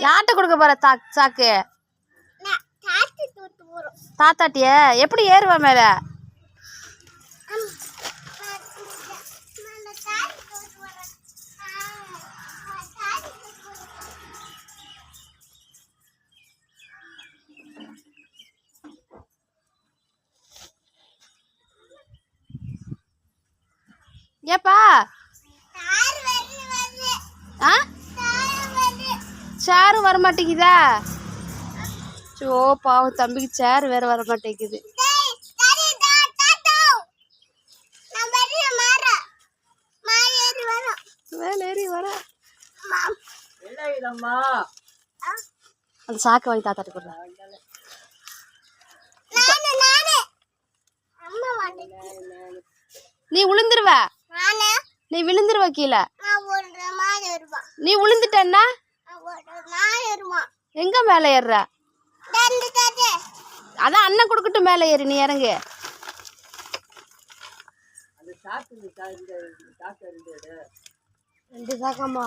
யார்கிட்ட கொடுக்க போற தா சாக்கு? தாத்தாட்டிய? எப்படி ஏறுவ மேல? ஏப்பா சேரும் வர மாட்டேங்குதா சோ பாவம் தம்பிக்கு சேர் வேற வர மாட்டேங்குது மேல ஏறி வர அந்த சாக்கை வாங்கி தாத்தாட்டி கொடுறேன் நீ விழுந்துருவ நீ விழுந்துருவ கீழே. நீ விழுந்துட்டன்னா எங்க மேல ஏறுற அதான் அண்ணன் கொடுக்கட்டும் மேல ஏறு நீ இறங்கு. ரெண்டு சாக்கம்மா.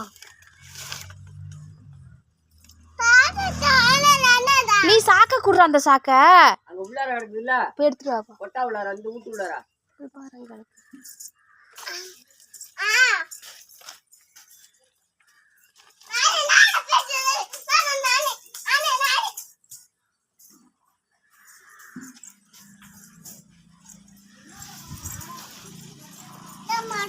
நீ சாக்க குடுற அந்த சாக்க. அங்க உள்ளார கிடக்குதுல்ல? போய் எடுத்துட்டு வாப்பா. கொட்டா உள்ளார அந்த வீட்டு உள்ளார? போய் பாருங்க கிடக்கு. அம்மா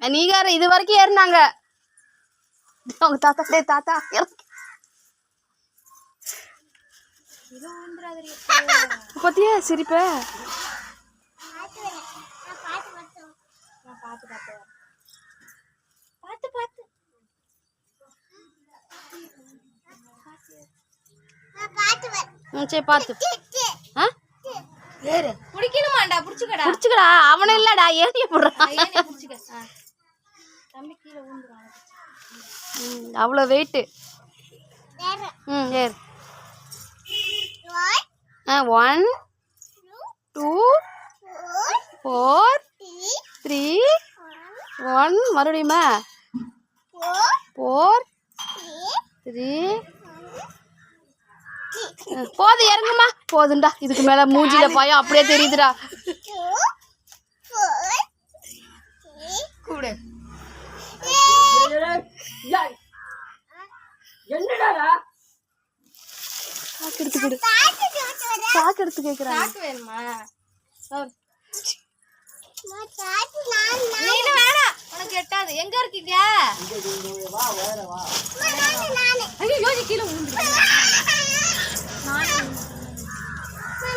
நீ இது வரைக்கும் ஏறினாங்க. அவங்க தாத்தா தாத்தா பத்தியா சிரிப்ப? பாத்து பாத்து நான் பாத்து ம், சரி பார்த்து ஆ? ஏறு. பிடிக்கணுமாண்டா பிடிச்சிக்கடா. பிடிச்சிக்கடா அவனும் இல்லடா ஏறிய போடுறான் அவ்வளோ வெயிட்டு ம் ஏறு. One two four three one மறுபடியுமா? ஃபோர் த்ரீ போதும் இறங்குமா? போதும்டா இதுக்கு மேல மூஞ்சில பயம் அப்படியே தெரியுதுடா. கூடு என்னடா சாக்கு எடுத்து கொடு. சாக்கு எடுத்து கேக்குறாங்க. சாக்கு வேணுமா. நான் நான் நான் நீனு உனக்கு எட்டாது. எங்க இருக்கீங்க? நானு நானு ஐயோ யோசி கீழே நான்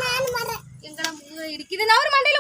நானு வரேன் எங்கடா இருக்குது நவர் மண்டையில